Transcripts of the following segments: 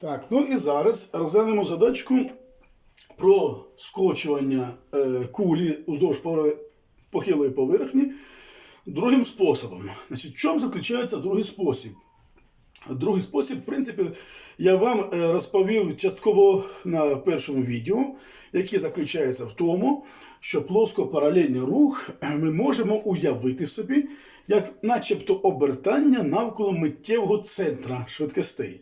Так, ну і зараз розглянемо задачку про скочування е, кулі уздовж похилої поверхні другим способом. Значить, в чому заключається другий спосіб? Другий спосіб, в принципі, я вам е, розповів частково на першому відео, який заключається в тому, що плоско-паралельний рух е, ми можемо уявити собі як начебто обертання навколо миттєвого центра швидкостей.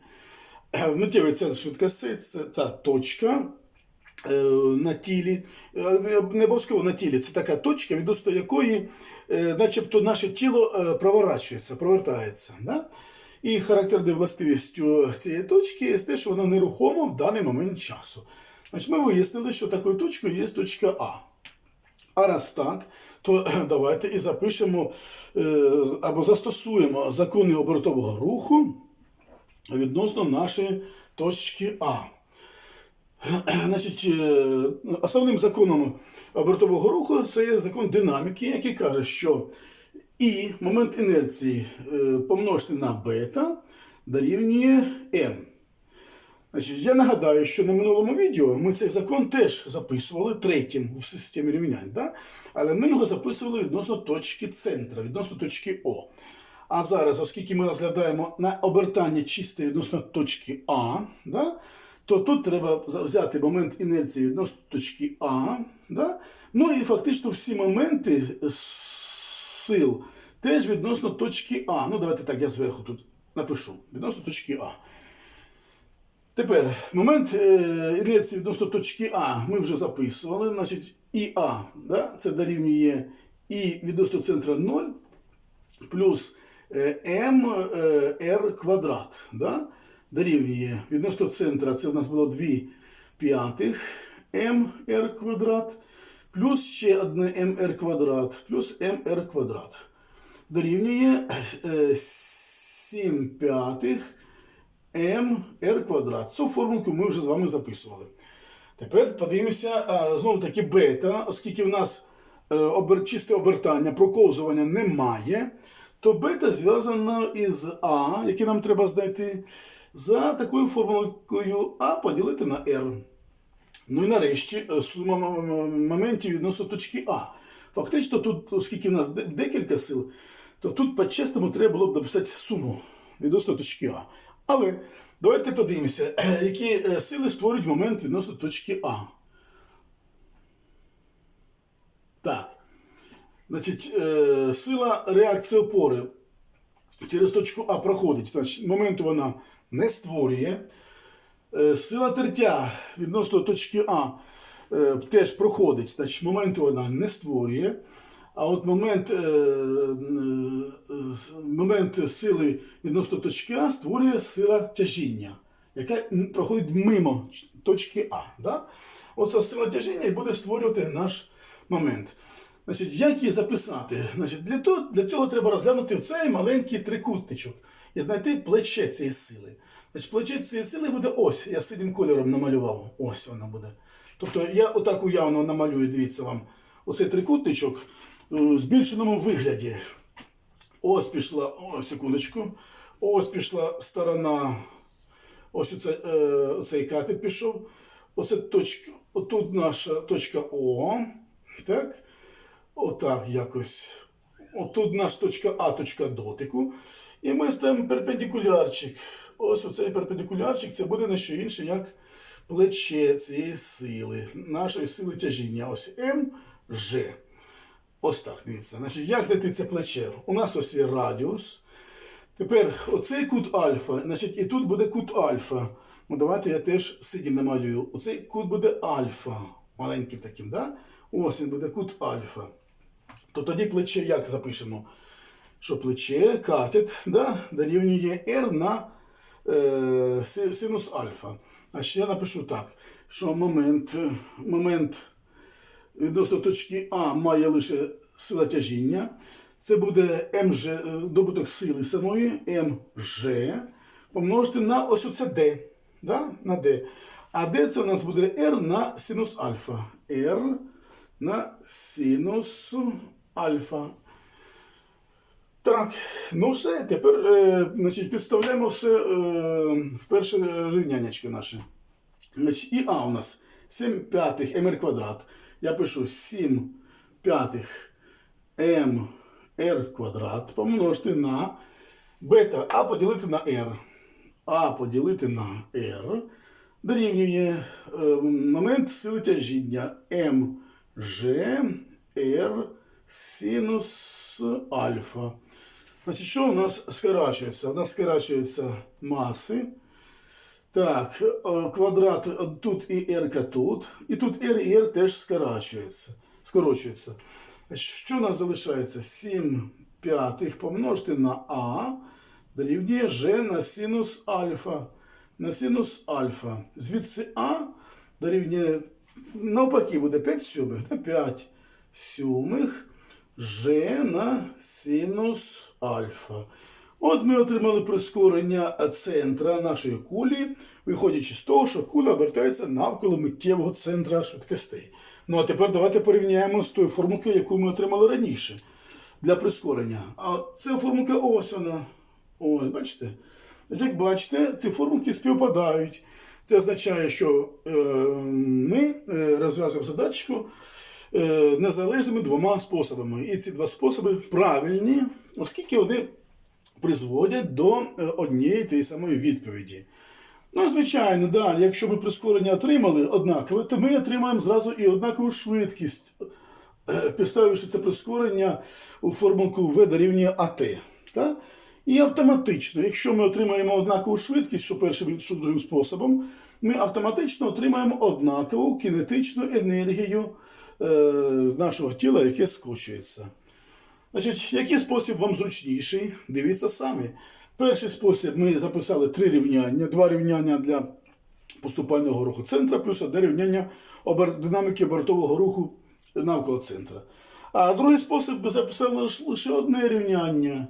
Миттєвий центр швидкостей це ця точка е, на тілі. Е, Не обов'язково на тілі. Це така точка, відносно якої е, начебто наше тіло проворачується, провертається. Да? І характерною властивістю цієї точки є те, що вона нерухома в даний момент часу. Значить, ми вияснили, що такою точкою є точка А. А раз так, то давайте і запишемо або застосуємо закони обертового руху відносно нашої точки А. Значить, е, основним законом обертового руху це є закон динаміки, який каже, що і момент інерції е, помножити на бета дорівнює m. Значить, я нагадаю, що на минулому відео ми цей закон теж записували третім в системі рівнянь, да? але ми його записували відносно точки центра, відносно точки О. А зараз, оскільки ми розглядаємо на обертання чисте відносно точки А, да? то тут треба взяти момент інерції відносно точки А. Да? Ну і фактично всі моменти сил теж відносно точки А. Ну, давайте так, я зверху тут напишу. Відносно точки А. Тепер момент е, інерції відносно точки А ми вже записували. Значить, і А да, це дорівнює І відносно центра 0 плюс е, М е, квадрат. Да, дорівнює відносно центра це в нас було 2 п'ятих М R квадрат плюс ще одне МР квадрат плюс МР квадрат. Дорівнює е, 7 п'ятих mr квадрат. Цю формулку ми вже з вами записували. Тепер подивимося знову таки бета, оскільки в нас е, чисте обертання, проковзування немає, то бета зв'язано із А, яке нам треба знайти, за такою формулкою А поділити на R. Ну і нарешті е, сума моментів відносно точки А. Фактично, тут, оскільки в нас декілька сил, то тут по-чесному треба було б написати суму відносно точки А. Але давайте подивимося, е, які е, сили створюють момент відносно точки А. Так. Значить, е, сила реакції опори через точку А проходить. Значить, моменту вона не створює. Е, Сила тертя відносно точки А е, теж проходить, значить моменту вона не створює. А от момент, е, е, момент сили відносно точки А створює сила тяжіння, яка проходить мимо точки А. Да? Оця сила тяжіння і буде створювати наш момент. Значить, як її записати? Значить, для, того, для цього треба розглянути цей маленький трикутничок і знайти плече цієї сили. Значить, плече цієї сили буде ось. Я синім кольором намалював. Ось вона буде. Тобто я отак уявно намалюю, дивіться вам, оцей трикутничок в збільшеному вигляді. Ось пішла, ось секундочку. Ось пішла сторона. Ось оце, е, оцей катет пішов. Оце точка, отут наша точка О. Так. Отак якось. Отут наша точка А, точка дотику. І ми ставимо перпендикулярчик. Ось оцей перпендикулярчик це буде не що інше, як плече цієї сили, нашої сили тяжіння. Ось М, Ж. Ось так, дивіться. Значить, як знайти це плече? У нас ось є радіус. Тепер оцей кут альфа, значить, і тут буде кут альфа. Ну, давайте я теж сидім намалюю. Оцей кут буде альфа. Маленьким таким, да? Ось він буде кут альфа. То тоді плече як запишемо? Що плече катет да, дорівнює R на е, синус альфа. Значить, я напишу так, що момент, момент відносно точки А має лише сила тяжіння. Це буде МЖ, е, добуток сили самої МЖ помножити на ось оце D. Да? На D. А D це у нас буде R на синус альфа. R на синус альфа. Так, ну все, тепер е, значить, підставляємо все е, в перше рівняннячко наше. Значить, і А у нас 7 п'ятих МР квадрат. Я пишу 7 п'ятих МР квадрат помножити на бета А поділити на R. А поділити на R дорівнює е, момент сили тяжіння МЖ R синус альфа. Значить, що у нас скорачується? У нас скорачується маси. Так, е, квадрат е, тут і r тут. І тут r і r теж скорачується. скорочується. Що у нас залишається? 7 п'ятих помножити на а дорівнює g на синус альфа. На синус альфа. Звідси а дорівнює навпаки буде 5 сьомих. Та 5 сьомих g на синус альфа. От ми отримали прискорення центра нашої кулі, виходячи з того, що куля обертається навколо миттєвого центра швидкостей. Ну а тепер давайте порівняємо з тою формулкою, яку ми отримали раніше для прискорення. А ця формулка ось вона. Ось, бачите? Як бачите, ці формулки співпадають. Це означає, що е, ми е, розв'язуємо задачку е, незалежними двома способами. І ці два способи правильні, оскільки вони призводять до однієї тієї самої відповіді. Ну, звичайно, да, якщо ми прискорення отримали однакове, то ми отримаємо зразу і однакову швидкість, підставивши це прискорення у формулку V дорівнює АТ. Так? І автоматично, якщо ми отримаємо однакову швидкість, що першим, що другим способом, ми автоматично отримаємо однакову кінетичну енергію е, нашого тіла, яке скочується. Значить, який спосіб вам зручніший? Дивіться самі. Перший спосіб ми записали три рівняння, два рівняння для поступального руху центра, плюс одне рівняння динаміки обертового руху навколо центра. А другий спосіб ми записали лише одне рівняння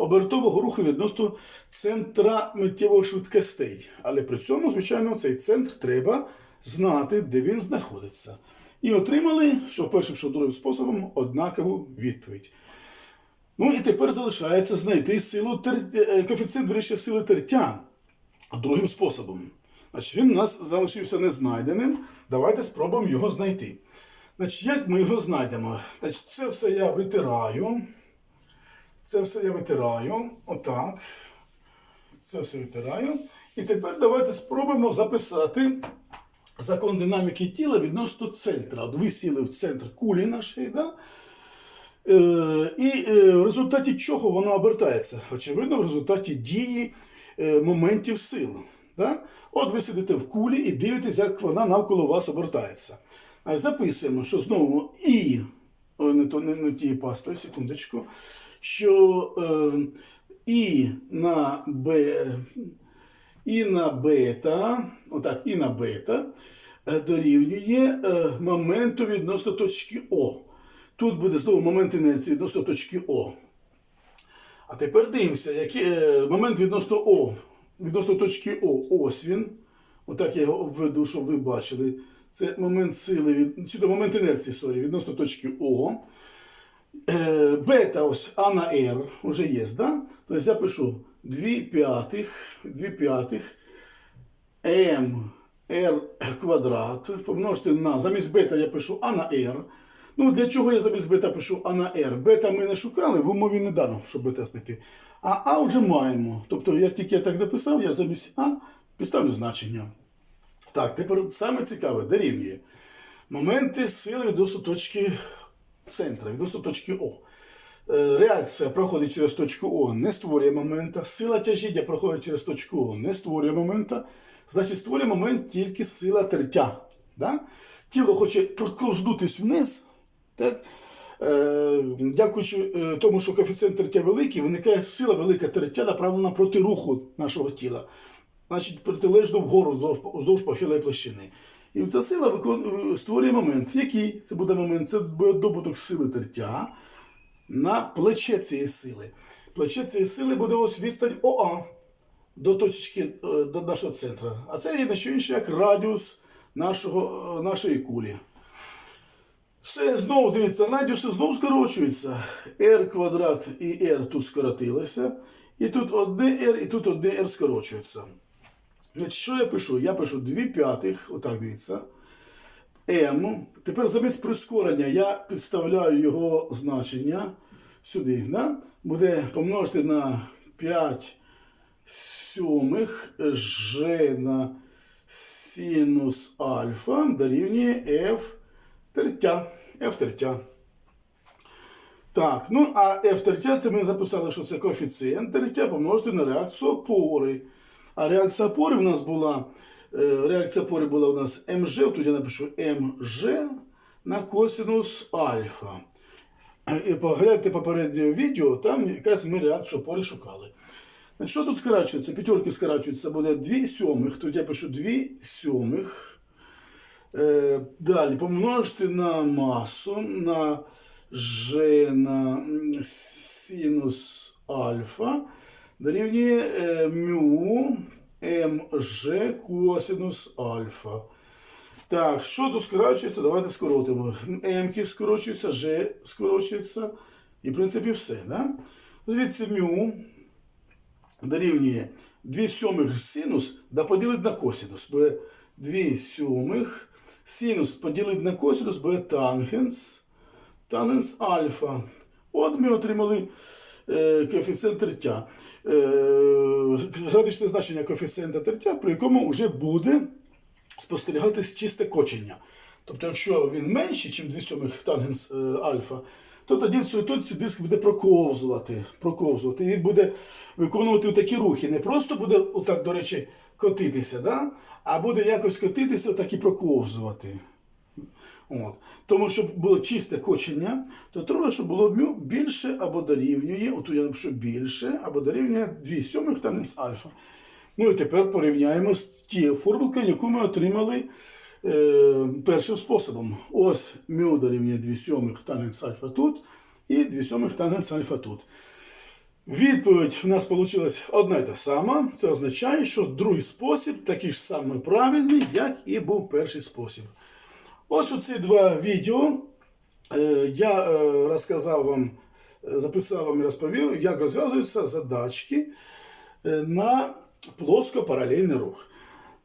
обертового руху відносно центра миттєвих швидкостей. Але при цьому, звичайно, цей центр треба знати, де він знаходиться. І отримали, що першим, що другим способом, однакову відповідь. Ну і тепер залишається знайти силу тер... е, коефіцієнт вирішення сили тертя другим способом. Значить, він у нас залишився незнайденим. Давайте спробуємо його знайти. Значить, як ми його знайдемо? Значить, це все я витираю. Це все я витираю. Отак. Це все витираю. І тепер давайте спробуємо записати закон динаміки тіла відносно центра. От ви сіли в центр кулі нашої, да? Е, і е, в результаті чого воно обертається? Очевидно, в результаті дії е, моментів сил. Да? От ви сидите в кулі і дивитесь, як вона навколо вас обертається. Записуємо, що знову і, ой, не, то, не, не тією пастою, секундочку, що е, і на Б, і на бета, отак, і на бета е, дорівнює е, моменту відносно точки О. Тут буде знову момент інерції відносно точки О. А тепер дивимося, який е, момент відносно О. Відносно точки О. Ось він. Отак я його обведу, щоб ви бачили. Це момент сили, від, чи то момент інерції, сорі, відносно точки О. Е, бета ось А на R вже є, да? Тобто я пишу 2 п'ятих, 2 п'ятих М R квадрат помножити на, замість бета я пишу А на R. Ну, для чого я замість бета пишу А на R? Бета ми не шукали, в умові не дано, щоб бета знайти. А А вже маємо. Тобто, як тільки я так написав, я замість А підставлю значення. Так, тепер саме цікаве, дорівнює. Моменти сили відносно точки центра, відносно точки О. Е, Реакція проходить через точку О, не створює момента. Сила тяжіння проходить через точку О, не створює момента. Значить, створює момент тільки сила тертя. Да? Тіло хоче проковзнутись вниз. Так? Е, дякуючи е, тому, що коефіцієнт тертя великий, виникає сила велика тертя, направлена проти руху нашого тіла. Значить, протилежно вгору вздовж похилої площини. І ця сила створює момент. Який це буде момент? Це буде добуток сили тертя на плече цієї сили. Плече цієї сили буде ось відстань ОА до точки е, до нашого центру. А це є не що інше, як радіус нашого, е, нашої кулі. Все, знову дивіться, радіуси знову скорочуються. r квадрат і r тут скоротилося. І тут одне r, і тут одне r скорочується. Значить, що я пишу? Я пишу 2 п'ятих, отак дивіться. m. Тепер замість прискорення я підставляю його значення сюди. Да? Буде помножити на 5 сьомих g на синус альфа дорівнює f тертя. F тертя. Так, ну а F тертя це ми записали, що це коефіцієнт тертя помножити на реакцію опори. А реакція опори в нас була, е, реакція опори була у нас МЖ, тут я напишу МЖ на косинус альфа. І погляньте попереднє відео, там якась ми реакцію опори шукали. Значить, що тут скорачується? П'ятерки скорачуються, буде 2 сьомих. Тут я пишу 2 сьомих. Е, далі помножити на масу на g на синус альфа дорівнює е, мю мж косинус альфа. Так, що тут скорочується? Давайте скоротимо. М скорочується, G скорочується. І, в принципі, все. Да? Звідси мю дорівнює 2 сьомих синус да поділити на косинус. Буде 2 сьомих синус поділити на косинус буде тангенс. Тангенс альфа. От ми отримали коефіцієнт тертя. Е, градусне значення коефіцієнта тертя, при якому вже буде спостерігатись чисте кочення. Тобто, якщо він менший, ніж 2 сьомих тангенс е, альфа, то тоді точці диск буде проковзувати. проковзувати. І він буде виконувати такі рухи. Не просто буде, отак, до речі, котитися, да? а буде якось котитися, так і проковзувати. От. Тому, щоб було чисте кочення, то треба, щоб було більше або дорівнює, отут я напишу більше, або дорівнює 2 сьомих тангенс альфа. Ну і тепер порівняємо з тією формулкою, яку ми отримали е, першим способом. Ось мю дорівнює 2 сьомих тангенс альфа тут і 2 сьомих тангенс альфа тут. Відповідь у нас вийшла одна і та сама. Це означає, що другий спосіб такий ж самий правильний, як і був перший спосіб. Ось оці два відео е, я е, розказав вам, е, записав вам і розповів, як розв'язуються задачки на плоско-паралельний рух.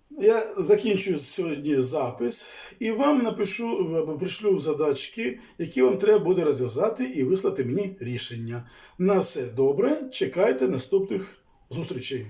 Я закінчую сьогодні запис і вам напишу пришлю задачки, які вам треба буде розв'язати і вислати мені рішення. На все добре. Чекайте наступних зустрічей.